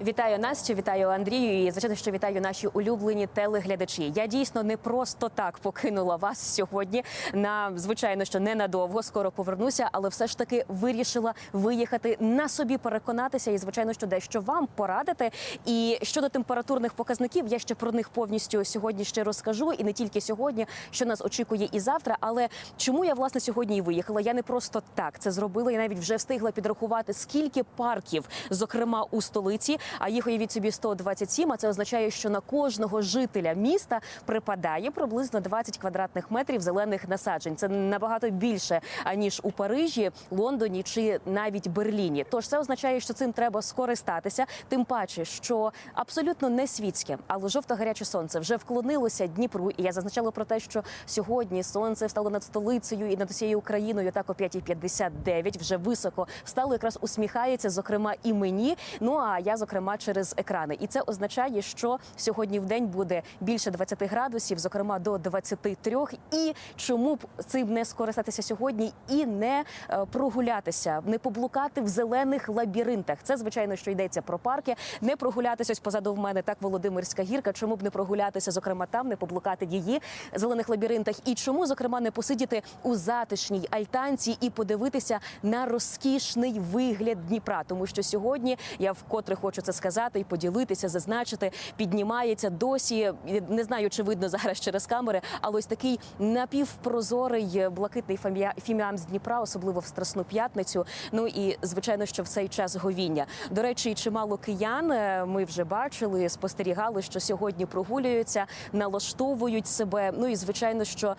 Вітаю Настю, вітаю Андрію. І звичайно, що вітаю наші улюблені телеглядачі. Я дійсно не просто так покинула вас сьогодні. На звичайно, що ненадовго скоро повернуся, але все ж таки вирішила виїхати на собі, переконатися і звичайно, що дещо вам порадити. І щодо температурних показників, я ще про них повністю сьогодні ще розкажу. І не тільки сьогодні, що нас очікує і завтра. Але чому я власне сьогодні і виїхала? Я не просто так це зробила. Я навіть вже встигла підрахувати, скільки парків, зокрема у столиці. А їх уявіть собі 127, А це означає, що на кожного жителя міста припадає приблизно 20 квадратних метрів зелених насаджень. Це набагато більше аніж у Парижі, Лондоні чи навіть Берліні. Тож це означає, що цим треба скористатися. Тим паче, що абсолютно не світське, але жовто гаряче сонце вже вклонилося Дніпру. І я зазначала про те, що сьогодні сонце встало над столицею і над усією Україною. Так о 5.59 вже високо встало, якраз усміхається, зокрема і мені. Ну а я, зокрема, через екрани. І це означає, що сьогодні в день буде більше 20 градусів, зокрема до 23. І чому б цим не скористатися сьогодні і не е, прогулятися, не поблукати в зелених лабіринтах. Це звичайно, що йдеться про парки, не прогулятися ось позаду в мене так Володимирська гірка. Чому б не прогулятися, зокрема там, не поблукати її зелених лабіринтах? І чому, зокрема, не посидіти у затишній альтанці і подивитися на розкішний вигляд Дніпра? Тому що сьогодні я вкотре хочу це сказати і поділитися, зазначити, піднімається досі. Не знаю, чи видно зараз через камери, але ось такий напівпрозорий блакитний фіміам з Дніпра, особливо в Страсну п'ятницю. Ну і звичайно, що в цей час говіння. До речі, чимало киян е, ми вже бачили, спостерігали, що сьогодні прогулюються, налаштовують себе. Ну і звичайно, що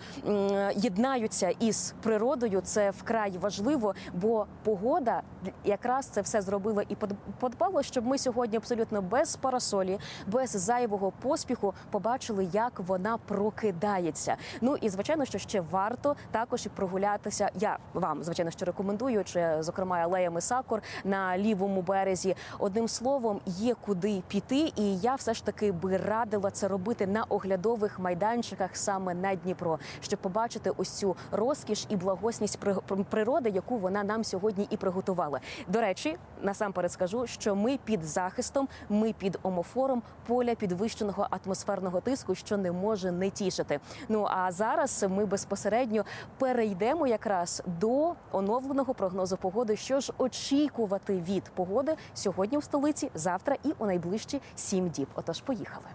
єднаються із природою. Це вкрай важливо, бо погода якраз це все зробила і под- подбала, щоб ми сьогодні абсолютно без парасолі, без зайвого поспіху побачили, як вона прокидається. Ну і звичайно, що ще варто також і прогулятися. Я вам звичайно що рекомендую, чи зокрема алеями Сакур на лівому березі. Одним словом, є куди піти, і я все ж таки би радила це робити на оглядових майданчиках саме на Дніпро, щоб побачити ось цю розкіш і благосність при- природи, яку вона нам сьогодні і приготувала. До речі, насамперед скажу, що ми під захистом, ми під омофором поля підвищеного атмосферного тиску, що не може не тішити. Ну а зараз ми безпосередньо перейдемо якраз до оновленого прогнозу погоди. Що ж очікувати від погоди сьогодні в столиці, завтра і у найближчі сім діб. Отож, поїхали.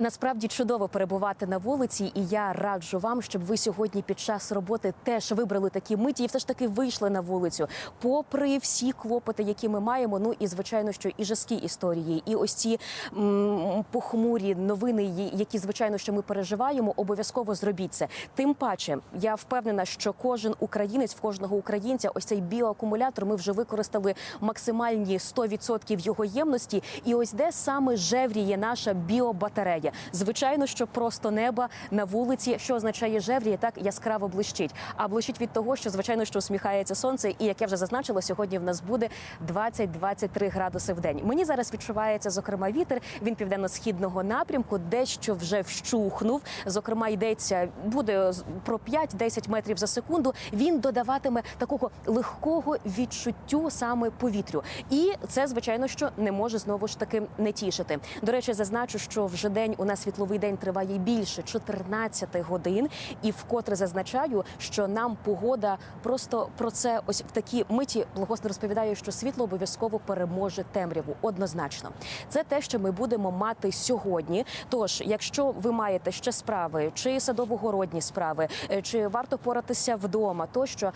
Насправді чудово перебувати на вулиці, і я раджу вам, щоб ви сьогодні під час роботи теж вибрали такі миті і все ж таки вийшли на вулицю. Попри всі клопоти, які ми маємо. Ну і звичайно, що і жорсткі історії, і ось ці м, похмурі новини, які звичайно, що ми переживаємо, обов'язково зробіть це. Тим паче, я впевнена, що кожен українець, в кожного українця, ось цей біоакумулятор, ми вже використали максимальні 100% його ємності. І ось де саме жевріє наша біобатарея. Звичайно, що просто неба на вулиці, що означає жевріє, так яскраво блищить. А блищить від того, що звичайно, що усміхається сонце. І як я вже зазначила, сьогодні в нас буде 20-23 градуси в день. Мені зараз відчувається зокрема вітер. Він південно-східного напрямку, дещо вже вщухнув. Зокрема, йдеться буде про 5-10 метрів за секунду. Він додаватиме такого легкого відчуттю саме повітрю. І це звичайно, що не може знову ж таки не тішити. До речі, зазначу, що вже день у нас світловий день триває більше 14 годин, і вкотре зазначаю, що нам погода просто про це ось в такі миті благосно розповідає, що світло обов'язково переможе темряву. Однозначно, це те, що ми будемо мати сьогодні. Тож, якщо ви маєте ще справи, чи садово-городні справи, е, чи варто поратися вдома, то що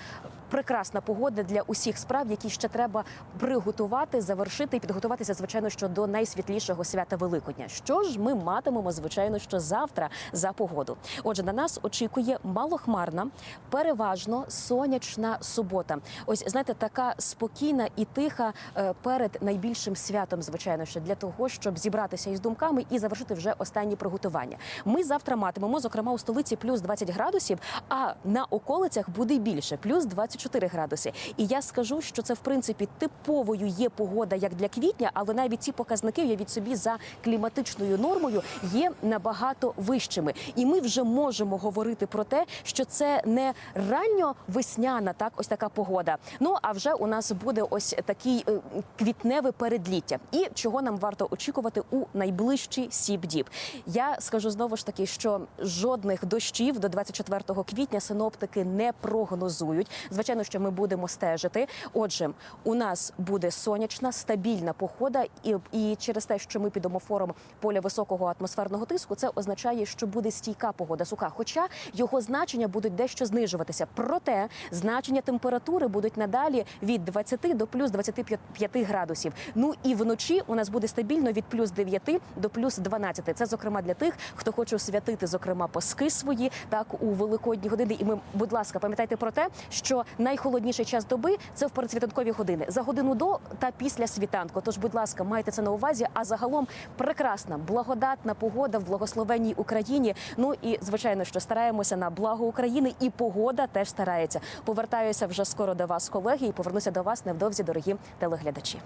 прекрасна погода для усіх справ, які ще треба приготувати, завершити і підготуватися, звичайно, що до найсвітлішого свята Великодня. Що ж ми матимемо, звичайно, що завтра за погоду. Отже, на нас очікує малохмарна, переважно сонячна субота. Ось знаєте, така спокійна і тиха е, перед найбільшим святом, звичайно, що для того, щоб зібратися із думками і завершити вже останні приготування. Ми завтра матимемо, зокрема у столиці, плюс 20 градусів, а на околицях буде більше, плюс 24 24 градуси. І я скажу, що це в принципі типовою є погода як для квітня, але навіть ці показники уявіть собі за кліматичною нормою є набагато вищими. І ми вже можемо говорити про те, що це не ранньо весняна, так ось така погода. Ну а вже у нас буде ось такий е, квітневе передліття. І чого нам варто очікувати у найближчі сіп діб. Я скажу знову ж таки, що жодних дощів до 24 квітня синоптики не прогнозують. Звичайно, що ми будемо стежити. Отже, у нас буде сонячна стабільна погода, і, і через те, що ми під омофором поля високого атмосферного тиску, це означає, що буде стійка погода суха. Хоча його значення будуть дещо знижуватися. Проте значення температури будуть надалі від 20 до плюс 25 градусів. Ну і вночі у нас буде стабільно від плюс 9 до плюс 12. Це зокрема для тих, хто хоче святити, зокрема, паски свої так у великодні години. І ми, будь ласка, пам'ятайте про те, що найхолодніший час доби це в передсвітанкові години за годину до та після світанку. Тож, будь ласка, майте це на увазі. А загалом прекрасна, благодатна погода в благословенній Україні. Ну і звичайно, що стараємося на благо України, і погода теж старається. Повертаюся вже скоро до вас, колеги, і повернуся до вас невдовзі, дорогі телеглядачі.